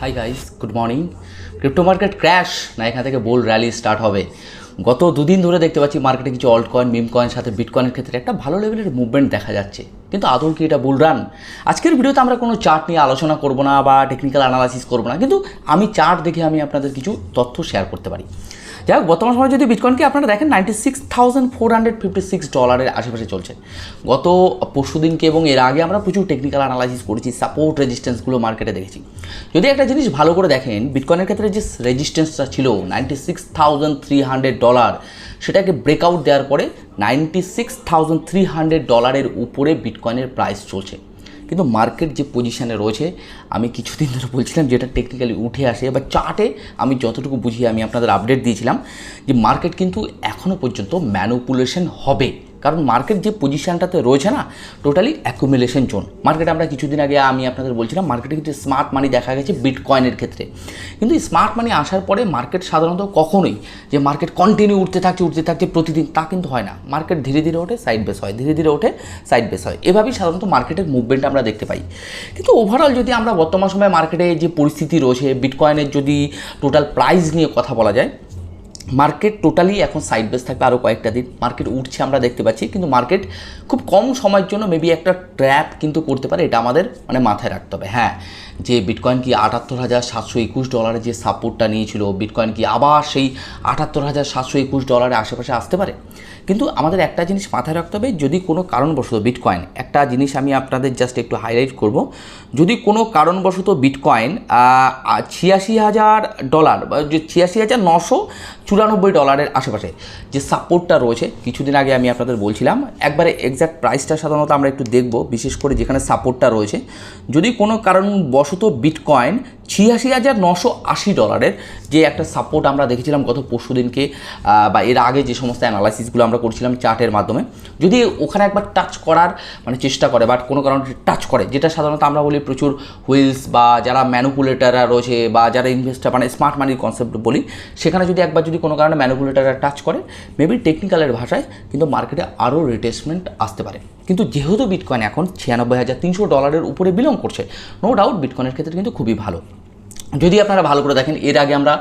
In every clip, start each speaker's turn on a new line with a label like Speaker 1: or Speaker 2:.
Speaker 1: Hi guys good morning crypto market crash না এখান থেকে বোল র্যালি স্টার্ট হবে। গত দুদিন ধরে দেখতে পাচ্ছি মার্কেটে কিছু অল্ট কয়েন মিম কয়েন সাথে বিটকয়েনের ক্ষেত্রে একটা ভালো লেভেলের মুভমেন্ট দেখা যাচ্ছে। কিন্তু আদৌ কি এটা বুল রান আজকের ভিডিওতে আমরা কোনো চার্ট নিয়ে আলোচনা করব না বা টেকনিক্যাল অ্যানালাইসিস করব না। কিন্তু আমি চার্ট দেখে আমি আপনাদের কিছু তথ্য শেয়ার করতে পারি। যাই বর্তমান সময় যদি বিটকয়েনকে আপনারা দেখেন ninety six thousand four hundred fifty six ডলারের আশেপাশে চলছে। গত পরশু দিনকে এবং এর আগে আমরা প্রচুর টেকনিক্যাল অ্যানালাইসিস করেছি সাপোর্ট রেজিস্ট্যান্সগুলো মার্কেটে দেখেছি। যদি একটা জিনিস ভালো করে দেখেন বিটকয়েনের ক্ষেত্রে যে রেজিস্ট্যান্সটা ছিল ninety six thousand three hundred dollar সেটাকে ব্রেকআউট দেওয়ার পরে ninety six thousand three hundred ডলারের উপরে বিটকয়েনের প্রাইস চলছে। কিন্তু মার্কেট যে পজিশানে রয়েছে, আমি কিছুদিন ধরে বলছিলাম যেটা টেকনিক্যালি উঠে আসে বা চার্টে আমি যতটুকু বুঝিয়ে আমি আপনাদের আপডেট দিয়েছিলাম, যে মার্কেট কিন্তু এখনও পর্যন্ত ম্যানুপুলেশন হবে। কারণ মার্কেট যে পজিশানটাতে রয়েছে না টোটালি অ্যাকুমুলেশন জোন মার্কেটে আমরা কিছুদিন আগে আমি আপনাদের বলছিলাম মার্কেটে কিন্তু স্মার্ট মানি দেখা গেছে বিটকয়েনের ক্ষেত্রে। কিন্তু স্মার্ট মানি আসার পরে মার্কেট সাধারণত কখনোই যে মার্কেট কন্টিনিউ উঠতে থাকছে উঠতে থাকছে প্রতিদিন, তা কিন্তু হয় না। মার্কেট ধীরে ধীরে ওঠে সাইড বেস হয়, ধীরে ধীরে ওঠে সাইড বেস হয়। এভাবেই সাধারণত মার্কেটের মুভমেন্ট আমরা দেখতে পাই। কিন্তু ওভারঅল যদি আমরা বর্তমান সময়ে মার্কেটে যে পরিস্থিতি রয়েছে বিটকয়েনের যদি টোটাল প্রাইস নিয়ে কথা বলা যায় মার্কেট টোটালি এখন সাইড বেস থাকবে আরও কয়েকটা দিন। মার্কেট উঠছে আমরা দেখতে পাচ্ছি, কিন্তু মার্কেট খুব কম সময়ের জন্য মেবি একটা ট্র্যাপ কিন্তু করতে পারে, এটা আমাদের মানে মাথায় রাখতে হবে। হ্যাঁ যে বিটকয়েন কি আটাত্তর হাজার সাতশো একুশ ডলারের যে সাপোর্টটা নিয়েছিল বিটকয়েন কি আবার সেই আটাত্তর হাজার সাতশো একুশ ডলারের আশেপাশে আসতে পারে? কিন্তু আমাদের একটা জিনিস মাথায় রাখতে হবে, যদি কোনো কারণবশত বিটকয়েন একটা জিনিস আমি আপনাদের জাস্ট একটু হাইলাইট করব, যদি কোনো কারণবশত বিটকয়েন ছিয়াশি হাজার ডলার বা ছিয়াশি হাজার নশো চুরানব্বই ডলারের আশেপাশে যে সাপোর্টটা রয়েছে, কিছুদিন আগে আমি আপনাদের বলছিলাম, একবারে এক্স্যাক্ট প্রাইসটা সাধারণত আমরা একটু দেখব, বিশেষ করে যেখানে সাপোর্টটা রয়েছে। যদি কোনো কারণবশত বিটকয়েন ছিয়াশি হাজার নশো আশি ডলারের যে একটা সাপোর্ট আমরা দেখেছিলাম গত পরশু দিনকে বা এর আগে যে সমস্ত অ্যানালাইসিসগুলো আমরা করছিলাম চার্টের মাধ্যমে, যদি ওখানে একবার টাচ করার মানে চেষ্টা করে বাট কোনো কারণে টাচ করে, যেটা সাধারণত আমরা বলি প্রচুর হুইলস বা যারা ম্যানুপুলেটাররা রয়েছে বা যারা ইনভেস্টার মানে স্মার্ট মানির কনসেপ্ট বলি, সেখানে যদি একবার যদি কোনো কারণে ম্যানুপুলেটাররা টাচ করে মেবি টেকনিক্যালের ভাষায় কিন্তু মার্কেটে আরও রিটেসমেন্ট আসতে পারে। কিন্তু যেহেতু বিটকয়েন এখন ছিয়ানব্বই হাজার তিনশো ডলারের উপরে বিলং করছে নো ডাউট বিটকয়েনের ক্ষেত্রে কিন্তু খুবই ভালো। যদি আপনারা ভালো করে দেখেন, এর আগে আমরা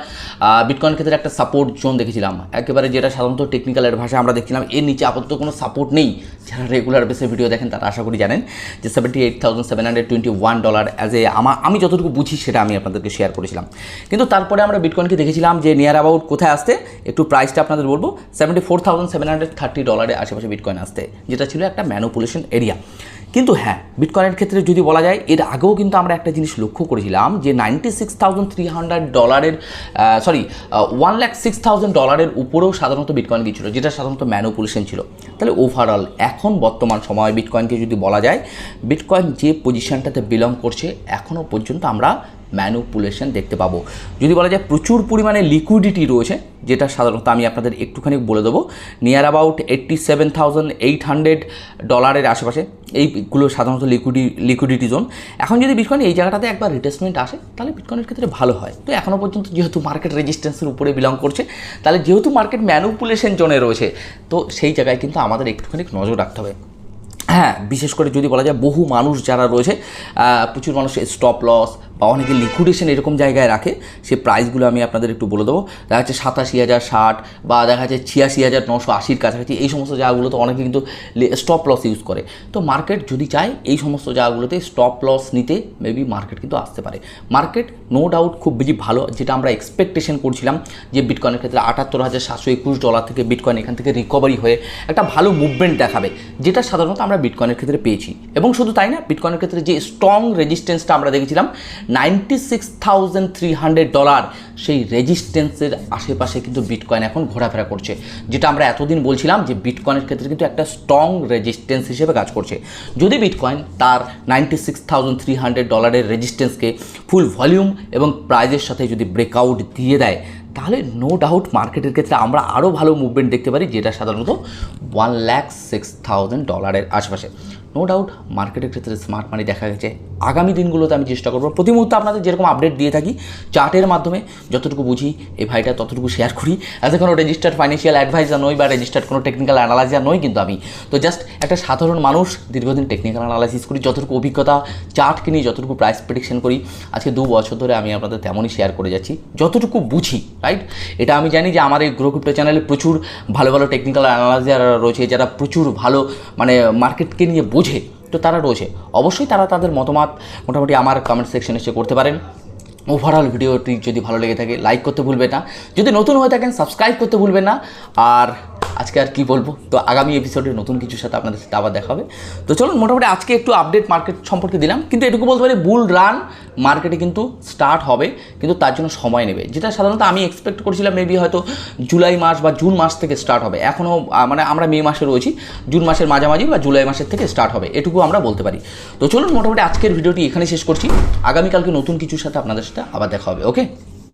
Speaker 1: বিটকয়েন ক্ষেত্রে একটা সাপোর্ট জোন দেখেছিলাম। একেবারে যেটা সাধারণত টেকনিক্যালের ভাষায় আমরা দেখছিলাম, এর নিচে আপাতত কোনো সাপোর্ট নেই। যারা রেগুলার বেসে ভিডিও দেখেন, তারা আশা করি জানেন যে seventy eight thousand seven hundred twenty one dollar as a আমা, আমি যতটুকু বুঝি সেটা আমি আপনাদেরকে শেয়ার করেছিলাম। কিন্তু তারপরে আমরা বিটকয়েনকে দেখেছিলাম যে নিয়ার অ্যাবাউট কোথায় আসতে, একটু প্রাইসটা আপনাদের বলব seventy four thousand seven hundred thirty ডলারের আশেপাশে বিটকয়েন আসতে, যেটা ছিল একটা ম্যানুপুলেশন এরিয়া কিন্তু হ্যাঁ বিটকয়েনের ক্ষেত্রে যদি বলা যায়, এর আগেও কিন্তু আমরা একটা জিনিস লক্ষ্য করেছিলাম যে ninety six thousand three hundred ডলারের sorry one lakh six thousand ডলারের উপরেও সাধারণত বিটকয়েন গিয়েছিল, যেটা সাধারণত ম্যানুপুলেশন ছিল। তাহলে ওভারঅল এখন বর্তমান সময়ে বিটকয়েনকে যদি বলা যায় বিটকয়েন যে পজিশনটাতে বিলং করছে এখনও পর্যন্ত আমরা ম্যানুপুলেশন দেখতে পাবো। যদি বলা যায় প্রচুর পরিমাণে লিকুইডিটি রয়েছে, যেটা সাধারণত আমি আপনাদের একটুখানি বলে দেবো near about eighty seven thousand eight hundred ডলারের আশেপাশে এইগুলো সাধারণত লিকুইডি লিকুইডিটি জোন এখন যদি বিটকয়েন এই জায়গাটাতে একবার রিটেসমেন্ট আসে, তাহলে বিটকয়েনের ক্ষেত্রে ভালো হয়। তো এখনও পর্যন্ত যেহেতু মার্কেট রেজিস্ট্যান্সের উপরে বিলং করছে, তাহলে যেহেতু মার্কেট ম্যানুপুলেশন জোনে রয়েছে, তো সেই জায়গায় কিন্তু আমাদের একটুখানি নজর রাখতে হবে। হ্যাঁ বিশেষ করে যদি বলা যায় বহু মানুষ যারা রয়েছে প্রচুর মানুষ স্টপ লস বা অনেকে লিকুইডেশন এরকম জায়গায় রাখে, সে প্রাইসগুলো আমি আপনাদের একটু বলে দেবো। দেখা যাচ্ছে সাতাশি হাজার, ষাট, বা দেখা যাচ্ছে ছিয়াশি হাজার, নশো আশির কাছাকাছি, এই সমস্ত জায়গাগুলোতে অনেকে কিন্তু স্টপ লস ইউজ করে। তো মার্কেট যদি চায়, এই সমস্ত জায়গাগুলোতে স্টপ লস নিতে মেবি মার্কেট কিন্তু আসতে পারে। মার্কেট নো ডাউট খুব বেশি ভালো, যেটা আমরা এক্সপেকটেশন করছিলাম যে বিটকয়েনের ক্ষেত্রে আটাত্তর হাজার সাতশো একুশ ডলার থেকে বিটকয়েন এখান থেকে রিকভারি হয়ে একটা ভালো মুভমেন্ট দেখাবে, যেটা সাধারণত আমরা বিটকয়েনের ক্ষেত্রে পেয়েছি। এবং শুধু তাই না বিটকয়েনের ক্ষেত্রে যে স্ট্রং রেজিস্ট্যান্সটা আমরা দেখেছিলাম ninety six thousand three hundred dollar সেই রেজিস্ট্যান্সের আশেপাশে কিন্তু বিটকয়েন এখন ঘোরাফেরা করছে। যেটা আমরা এতদিন বলছিলাম যে বিটকয়েনের ক্ষেত্রে কিন্তু একটা স্ট্রং রেজিস্ট্যান্স হিসেবে কাজ করছে। যদি বিটকয়েন তার ninety six thousand three hundred ডলারের রেজিস্ট্যান্সকে ফুল ভলিউম এবং প্রাইজের সাথে যদি ব্রেকআউট দিয়ে দেয় তাহলে নো ডাউট মার্কেটের ক্ষেত্রে আমরা আরও ভালো মুভমেন্ট দেখতে পারি, যেটা সাধারণত ওয়ান ল্যাক সিক্স থাউজেন্ড ডলারের আশেপাশে। নো ডাউট মার্কেটের ক্ষেত্রে স্মার্ট মানি দেখা গেছে। আগামী দিনগুলোতে আমি চেষ্টা করব। প্রতি মুহূর্তে আপনাদের যেরকম আপডেট দিয়ে থাকি চার্টের মাধ্যমে যতটুকু বুঝি, এই ভাইটা ততটুকু শেয়ার করি। অ্যাজ এ কোনো রেজিস্টার্ড ফাইন্যান্সিয়াল অ্যাডভাইজার নই বা রেজিস্টার্ড কোনো টেকনিক্যাল অ্যানালাইজার নই কিন্তু আমি। তো জাস্ট একটা সাধারণ মানুষ, দীর্ঘদিন টেকনিক্যাল অ্যানালাইসিস করি, যতটুকু অভিজ্ঞতা চার্ট কিনি, যতটুকু প্রাইস প্রেডিকশন করি, আজকে দু বছর ধরে আমি আপনাদের তেমনই শেয়ার করে যাচ্ছি। যতটুকু বুঝি রাইট এটা আমি জানি যে আমার এই গ্রো ক্রিপ্টো চ্যানেলে প্রচুর ভালো ভালো টেকনিক্যাল অ্যানালাইজার রয়েছে, যারা প্রচুর ভালো মানে মার্কেটকে নিয়ে বোঝে, তো তারা রয়েছে। অবশ্যই তারা তাদের মতামত মোটামুটি আমার কমেন্ট সেকশনে এসে করতে পারেন। ওভারঅল ভিডিওটি যদি ভালো লেগে থাকে লাইক করতে ভুলবে না। যদি নতুন হয়ে থাকেন সাবস্ক্রাইব করতে ভুলবেন না। আর আজকে আর কি বলব? তো আগামী এপিসোডে নতুন কিছুর সাথে আপনাদের সাথে আবার দেখা হবে। তো চলুন, মোটামুটি আজকে একটু আপডেট মার্কেট সম্পর্কে দিলাম। কিন্তু এটুকু বলতে পারি বুল রান মার্কেটে কিন্তু স্টার্ট হবে, কিন্তু তার জন্য সময় নেবে। যেটা সাধারণত আমি এক্সপেক্ট করছিলাম মেবি হয়তো জুলাই মাস বা জুন মাস থেকে স্টার্ট হবে। এখনও মানে আমরা মে মাসে রয়েছি। জুন মাসের মাঝামাঝি বা জুলাই মাসের থেকে স্টার্ট হবে, এটুকু আমরা বলতে পারি। তো চলুন, মোটামুটি আজকের ভিডিওটি এখানে শেষ করছি। আগামীকালকে নতুন কিছুর সাথে আপনাদের সাথে আবার দেখা হবে ওকে